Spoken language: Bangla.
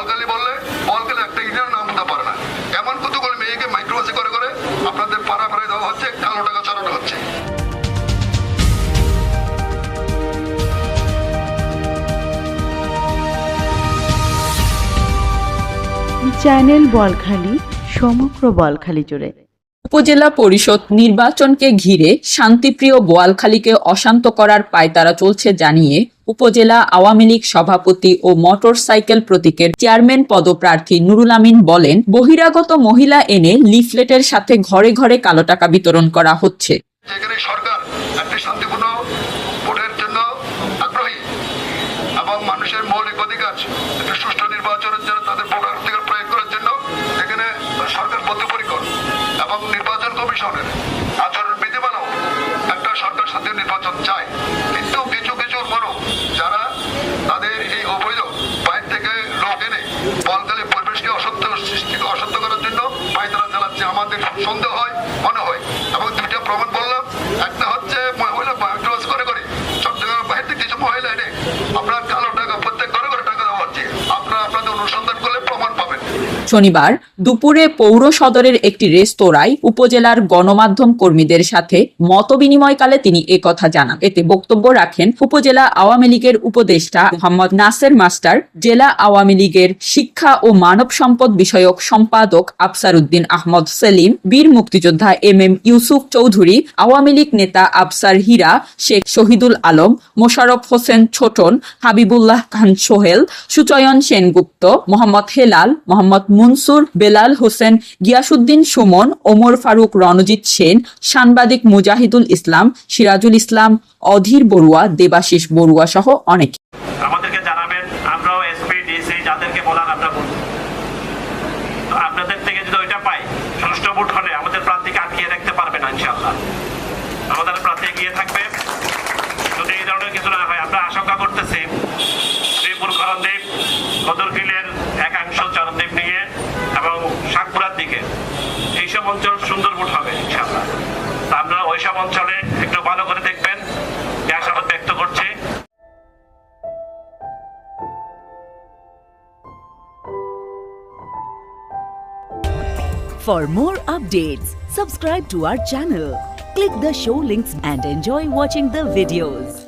বলগালি বললে বলগালি একটা ইটের নাম হতে পারে না। এমন কতগুলো মেয়েকে মাইক্রোবাসি করে করে আপনাদের পাড়া দেওয়া হচ্ছে, কালো টাকা হচ্ছে। চ্যানেল বলখালি, সমগ্র বলখালি জুড়ে। উপজেলা পরিষদ নির্বাচনকে ঘিরে শান্তিপ্রিয় বোয়ালখালীকে অশান্ত করার পায়তারা চলছে জানিয়ে উপজেলা আওয়ামী লীগ সভাপতি ও মোটরসাইকেল প্রতীকের চেয়ারম্যান পদপ্রার্থী নুরুল আমিন বলেন, বহিরাগত মহিলা এনে লিফলেটের সাথে ঘরে ঘরে কালো টাকা বিতরণ করা হচ্ছে। মানুষের মৌলিক অধিকার সুষ্ঠু নির্বাচনের জন্য তাদের ভোটার নির্বাচন চায়। কিন্তু কিছু কিছু মানুষ যারা তাদের এই অবৈধ বাইরে থেকে লোক এনে বলকালে পরিবেশকে অসত্য সৃষ্টিকে অসত্য করার জন্য পায়তারা চালাচ্ছে। আমাদের সন্দেহ হয়, মনে হয়। এবং দুইটা প্রমাণ বললাম। একটা হচ্ছে মহিলা মাইক্রোবাস করে করে। চট্টগ্রামের বাইরে কিছু মহিলা এনে আপনার কালো টাকা, প্রত্যেক ঘরে ঘরে টাকা দেওয়া হচ্ছে। আপনারা আপনাদের অনুসন্ধান পাবেন শনিবার দুপুরে পৌর সদরের একটি রেস্তোরাঁয় উপজেলার গণমাধ্যম কর্মীদের সাথে মতবিনিময়কালে তিনি একথা জানান। এতে বক্তব্য রাখেন উপজেলা আওয়ামী লীগের উপদেষ্টা মোহাম্মদ নাসের মাস্টার, জেলা আওয়ামী লীগের শিক্ষা ও মানব সম্পদ বিষয়ক সম্পাদক আফসার উদ্দিন আহমদ সেলিম, বীর মুক্তিযোদ্ধা M M Yusuf Chowdhury, Awami League নেতা আফসার হীরা, শেখ শহীদুল আলম মোশাররফ হোসেন ছোটন, হাবিবুল্লাহ খান সোহেল, সুচয়ন সেনগুপ্ত, মোহাম্মদ হেলাল, মোহাম্মদ মুনসুর, বেলাল হোসেন গিয়াসুদ্দিন সুমন, ওমর ফারুক, রণজিৎ সেন, সাংবাদিক মুজাহিদুল ইসলাম, সিরাজুল ইসলাম, অধীর বড়ুয়া, দেবাশিস বড়ুয়া সহ অনেকে। আমাদের প্রার্থীকে আটকিয়ে রাখতে পারবে না ইনশাল্লাহ আমাদের প্রার্থী এগিয়ে থাকবে। যদি এই ধরনের কিছু না হয়, আমরা আশঙ্কা করতেছি, শ্রীপুর করণদ্বীপ কদরকিলের এইসব অঞ্চল সুন্দর ভোট হবে ইনশাল্লাহ তা আপনারা ওইসব অঞ্চলে একটু ভালো করে দেখবেন আশাবাদ ব্যক্ত করছি For more updates, subscribe to our channel, click the show links and enjoy watching the videos.